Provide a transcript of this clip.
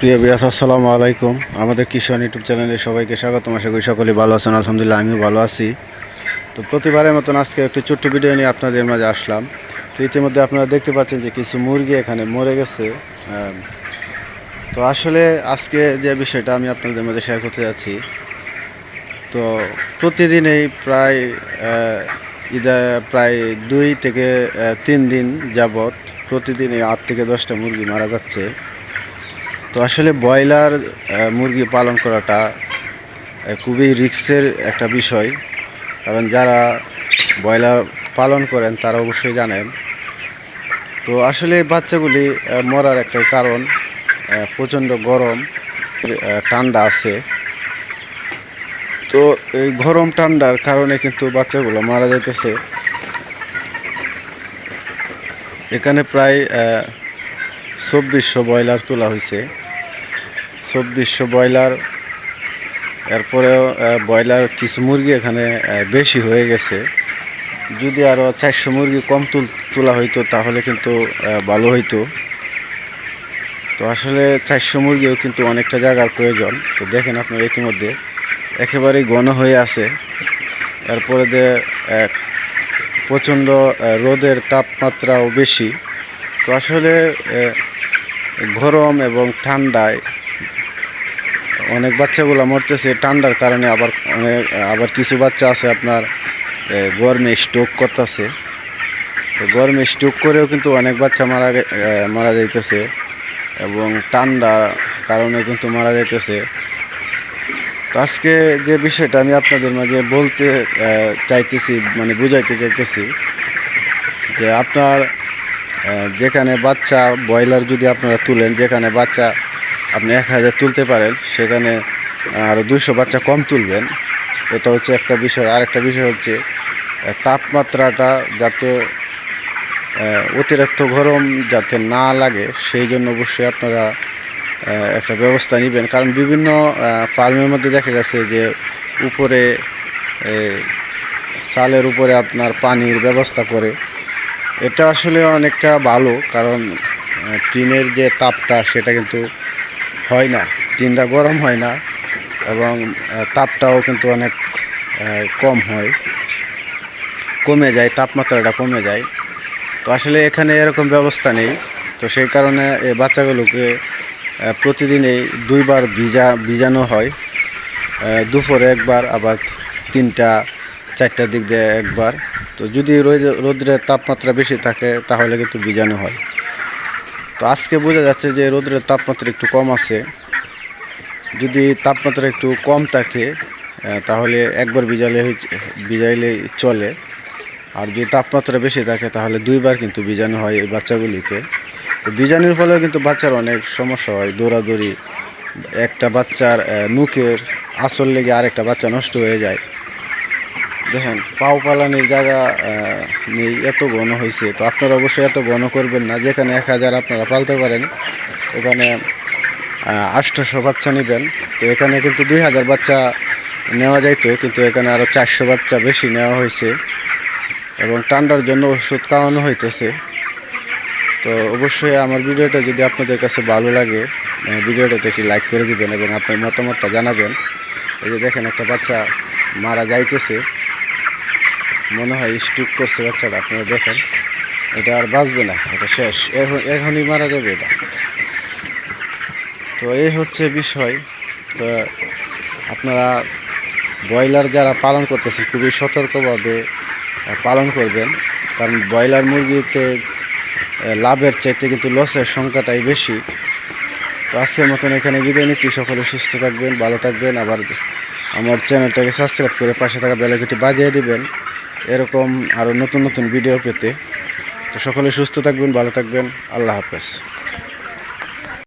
প্রিয় বিয়াস আসসালামু আলাইকুম। আমাদের কিষান ইউটিউব চ্যানেলে সবাইকে স্বাগতম। আশা করি সকলেই ভালো আছেন। আলহামদুলিল্লাহ, আমিও ভালো আছি। তো প্রতিবারের মতন আজকে একটি ছোট্ট ভিডিও নিয়ে আপনাদের মাঝে আসলাম। তো ইতিমধ্যে আপনারা দেখতে পাচ্ছেন যে কিছু মুরগি এখানে মরে গেছে। তো আসলে আজকে যে বিষয়টা আমি আপনাদের মাঝে শেয়ার করতে যাচ্ছি, তো প্রতিদিনই প্রায় ইদা প্রায় দুই থেকে তিন দিন যাবৎ প্রতিদিনই আট থেকে দশটা মুরগি মারা যাচ্ছে। তো আসলে ব্রয়লার মুরগি পালন করাটা খুবই রিস্কের একটা বিষয়। কারণ যারা ব্রয়লার পালন করেন, তারা অবশ্যই জানেন। তো আসলে বাচ্চাগুলি মরার একটাই কারণ প্রচণ্ড গরম ঠান্ডা আছে। তো এই গরম ঠান্ডার কারণে কিন্তু বাচ্চাগুলো মারা যাইতেছে। এখানে প্রায় চব্বিশশো ব্রয়লার তোলা হয়েছে। চব্বিশশো ব্রয়লার, এরপরেও ব্রয়লার কিছু মুরগি এখানে বেশি হয়ে গেছে। যদি আরও চারশো মুরগি কম তুল, তোলা হইতো, তাহলে কিন্তু ভালো হইতো। তো আসলে চারশো মুরগিও কিন্তু অনেকটা জায়গার প্রয়োজন। তো দেখেন আপনার ইতিমধ্যে, একেবারেই ঘন হয়ে আছে। এরপরে যে প্রচণ্ড রোদের তাপমাত্রাও বেশি। তো আসলে গরম এবং ঠান্ডায় অনেক বাচ্চাগুলো মরতেছে, ঠান্ডার কারণে আবার অনেক, আবার কিছু বাচ্চা আছে আপনার গরমে স্ট্রোক করতেছে। তো গরমে স্ট্রোক করেও কিন্তু অনেক বাচ্চা মারা মারা যাইতেছে এবং ঠান্ডা কারণে কিন্তু মারা যাইতেছে। তো আজকে যে বিষয়টা আমি আপনাদের মাঝে বলতে চাইতেছি মানে বুঝাইতে চাইতেছি যে আপনার যেখানে বাচ্চা ব্রয়লার যদি আপনারা তুলেন যেখানে বাচ্চা আপনি এক হাজার তুলতে পারেন সেখানে আরও দুশো বাচ্চা কম তুলবেন। এটা হচ্ছে একটা বিষয়। আর একটা বিষয় হচ্ছে তাপমাত্রাটা যাতে অতিরিক্ত গরম যাতে না লাগে সেই জন্য অবশ্যই আপনারা একটা ব্যবস্থা নেবেন। কারণ বিভিন্ন ফার্মের মধ্যে দেখা গেছে যে উপরে এ, চালের উপরে আপনার পানির ব্যবস্থা করে এটা আসলে অনেকটা ভালো, কারণ টিনের যে তাপটা সেটা কিন্তু হয় না, টিনটা গরম হয় না এবং তাপটাও কিন্তু অনেক কম হয়, কমে যায়, তাপমাত্রাটা কমে যায়। তো আসলে এখানে এরকম ব্যবস্থা নেই, তো সেই কারণে এই বাচ্চাগুলোকে প্রতিদিনই দুইবার ভিজা, ভিজানো হয় দুপুরে একবার, আবার তিনটা, চারটার দিক দিয়ে একবার। তো যদি রোদ- রোদ্রের তাপমাত্রা বেশি থাকে, তাহলে কিন্তু ভিজানো হয়। তো আজকে বোঝা যাচ্ছে যে রোদ্রের তাপমাত্রা একটু কম আছে। যদি তাপমাত্রা একটু কম থাকে তাহলে একবার বিজালে ভিজাইলেই চলে। আর যদি তাপমাত্রা বেশি থাকে, তাহলে দুইবার কিন্তু ভিজানো হয় এই বাচ্চাগুলিকে। তো ভিজানোর ফলে কিন্তু বাচ্চার অনেক সমস্যা হয়, দৌড়াদৌড়ি, একটা বাচ্চার মুখের আসল লেগে আরেকটা বাচ্চা নষ্ট হয়ে যায়। দেখেন, পাও পালানির জায়গা নেই, এত ঘন হয়েছে। তো আপনারা অবশ্যই এত ঘন করবেন না, যেখানে এক হাজার আপনারা পালতে পারেন, ওখানে আটশোশো বাচ্চা নেবেন। তো এখানে কিন্তু দুই হাজার বাচ্চা নেওয়া যাইতো, কিন্তু এখানে আরও চারশো বাচ্চা বেশি নেওয়া হয়েছে। এবং ঠান্ডার জন্য ওষুধ খাওয়ানো হইতেছে। তো অবশ্যই আমার ভিডিওটা যদি আপনাদের কাছে ভালো লাগে ভিডিওটাতে একটি লাইক করে দিবেন এবং আপনার মতামতটা জানাবেন। এই যে দেখেন একটা বাচ্চা মারা যাইতেছে। মনে হয় স্ট্রোক করছে বাচ্চাটা, আপনারা দেখেন। এটা আর বাঁচবে না, এটা শেষ। এখন এখনই মারা যাবে এটা। তো এই হচ্ছে বিষয়। তো আপনারা ব্রয়লার যারা পালন করতেছেন, খুবই সতর্কভাবে পালন করবেন। কারণ ব্রয়লার মুরগিতে লাভের চাইতে কিন্তু লসের সংখ্যাটাই বেশি। তো আজকের মতন এখানে বিদায় নিচ্ছি। সকলে সুস্থ থাকবেন, ভালো থাকবেন। আবার আমার চ্যানেলটাকে সাবস্ক্রাইব করে পাশে থাকা বেলাকিটি বাজিয়ে দিবেন। এরকম আরও নতুন নতুন ভিডিও পেতে। তো সকলে সুস্থ থাকবেন ভালো থাকবেন। আল্লাহ হাফেজ।